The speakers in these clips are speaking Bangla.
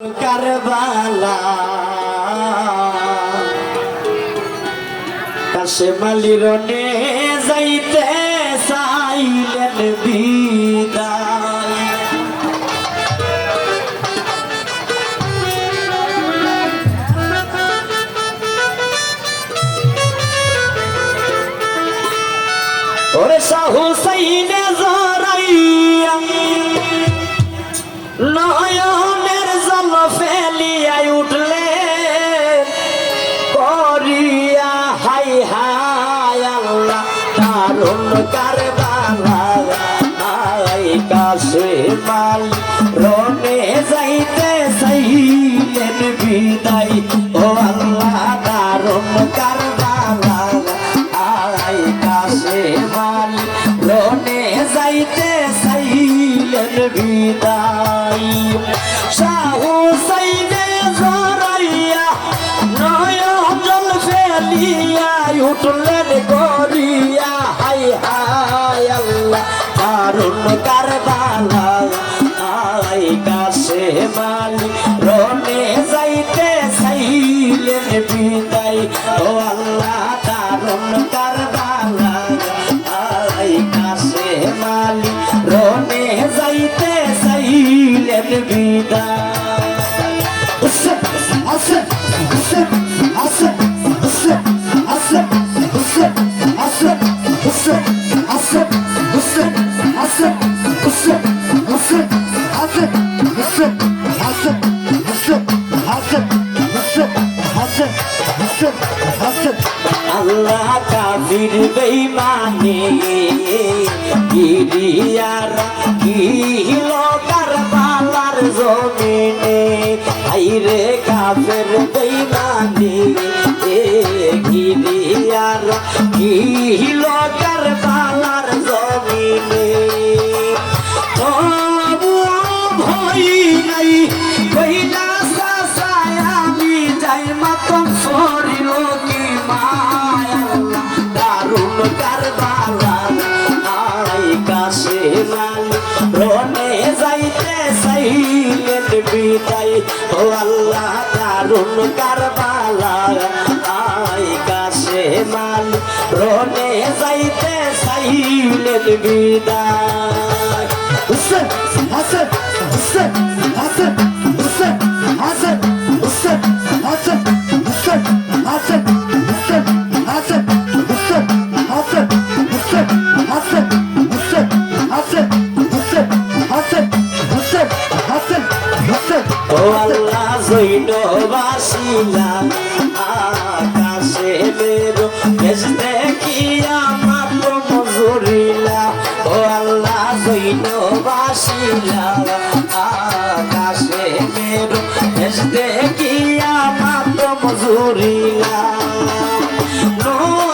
কারবালা। কাশেম আলী রনে যাইতে চাইলেন বিদায়। ওরে শাহু সাইনে জরাইয়া নয় দারুণ কারবালা হাই কাশে মাল রনে যাইতে সাইলেন বিদায় ও আল্লাহ দারুণ কারবালা হাই কাশে মাল রনে যাইতে সাইলেন বিদায় উঠলেন আল্লাহ দারুণ কারবালা। আই কাছে মালি রনে যাইতে সাইলেন বিদায়। ও আল্লাহ, দারুণ কারবালা। আই কাছে মালি রনে যাইতে সাইলেন বিদায়। আল্লাহ কাবির বেইমানে, গিরিয়ারা কিল কারবালার জমিনে। আইরে কাফের বেইমানে, এ গিরিয়ারা কিল কারবালার জমিনে। তবু ভয় কার বালাল আই কাশে লাল রনে যাইতে সাইলেন বিদায়। ও আল্লাহ দারুণ কার বালাল আই কাশে লাল রনে যাইতে সাইলেন বিদায়। হাসন হাসন হাসন হাসন হাসন হাসন। আল্লাহ জৈন বাসিলা আকাশে বেরো বেশ দেখিয়া মাত্র মজুরিলা ও আল্লাহ জৈন বাসিলা আকাশে বেরো বেশ দেখিয়া মাত্র মজুরিলা নোরানি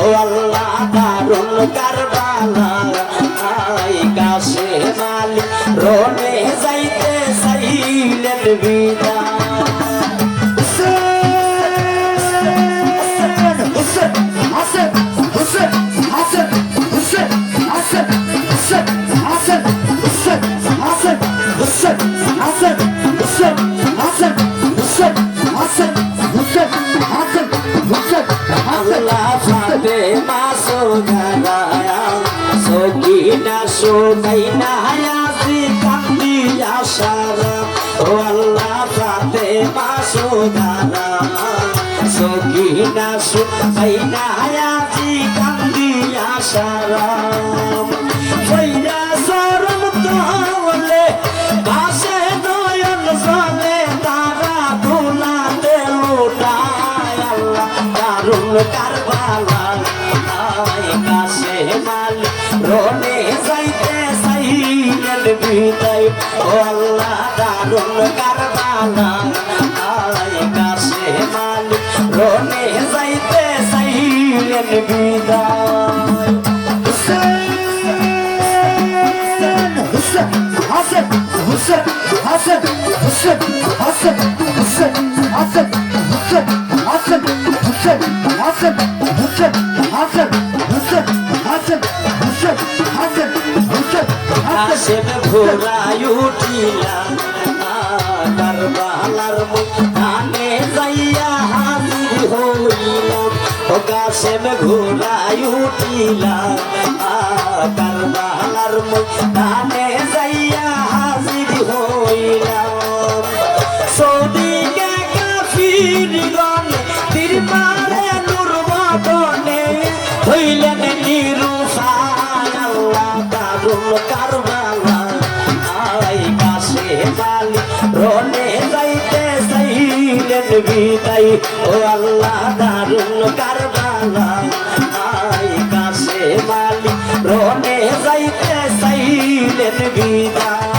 ও আল্লাহ দারুণ কারবালা। আই কাছে মালি রনে যাইতে সাইলেন বিদায়। সকিনা সোনাইনা হায়াসি কান্দি আশারা। ও আল্লাহ ফাতে মাসোগারা সকিনা সোনাইনা হায়াসি কান্দি আশারা। নাই ও আল্লাহ দারুণ কারবালা আয় কাশে মালিক রনে যাইতে চাইলেন বিদায় হুসেন হুসেন হাসেন হুসেন হাসেন হুসেন হাসেন হুসেন হাসেন হুসেন হাসেন হুসেন হাসেন হুসেন হাসেন আকাশের ঘোরায় উঠিলা কারবালার মুখানে যাইয়া হাজির হইলাম। আকাশের ঘোরায় উঠিলা কারবালার মুখানে যাইয়া বিদায় ও আল্লাহ দারুল কারবালা আই কাশে বালি রনে যাইতে চাইলেন বিদায়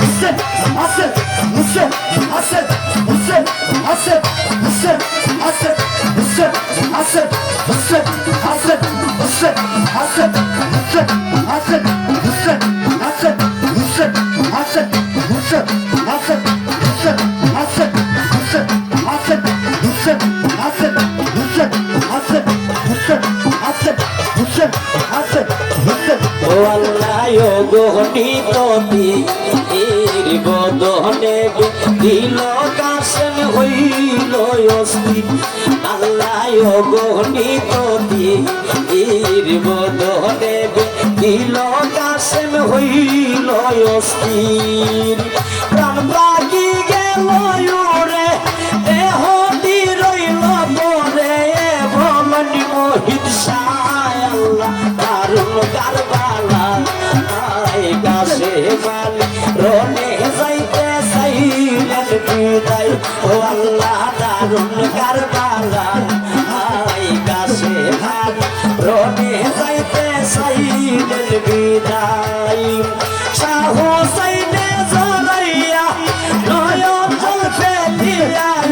Hussein, Hassan, Hussein, Hassan, Hussein, Hassan, Hussein, Hassan, Hussein, Hassan, Hussein, Hassan, Hussein, Hassan, Hussein, Hassan, Hussein, Hassan, Hussein, Hassan, গহনিত তীর বদনে দিল কাশেম হইল অস্থি। আল্লাহ গহনিত তীর বদনে দিল কাশেম হইল অস্থির। প্রাণ পাখি গাছে রোনে যাইতে সাইলেন বিদায়। ও আল্লাহ দারুল কারবালা আয় গাছে হাত রোনে যাইতে সাইলেন বিদায়।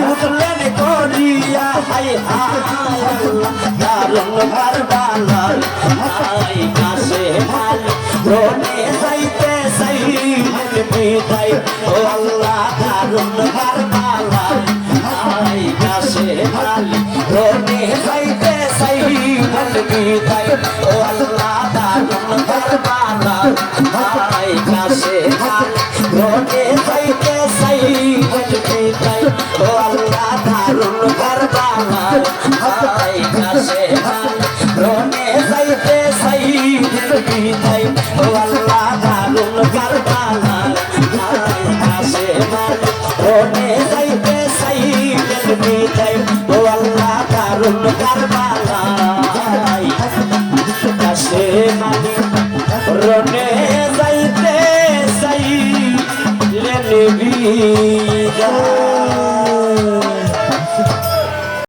ভুললেন করিয়া হাই আল্লাহ ঘর বালাল হাই কাশে হাল ধরে যাইতে সেই মন মিটাই ও আল্লাহ, দারুণ ঘর বালাল হাই কাশে হাল ধরে যাইতে সেই মন মিটাই ও আল্লাহ, দারুণ ঘর বালাল হাই মরণ কারবালাই কাশে মানে রনে লেনবি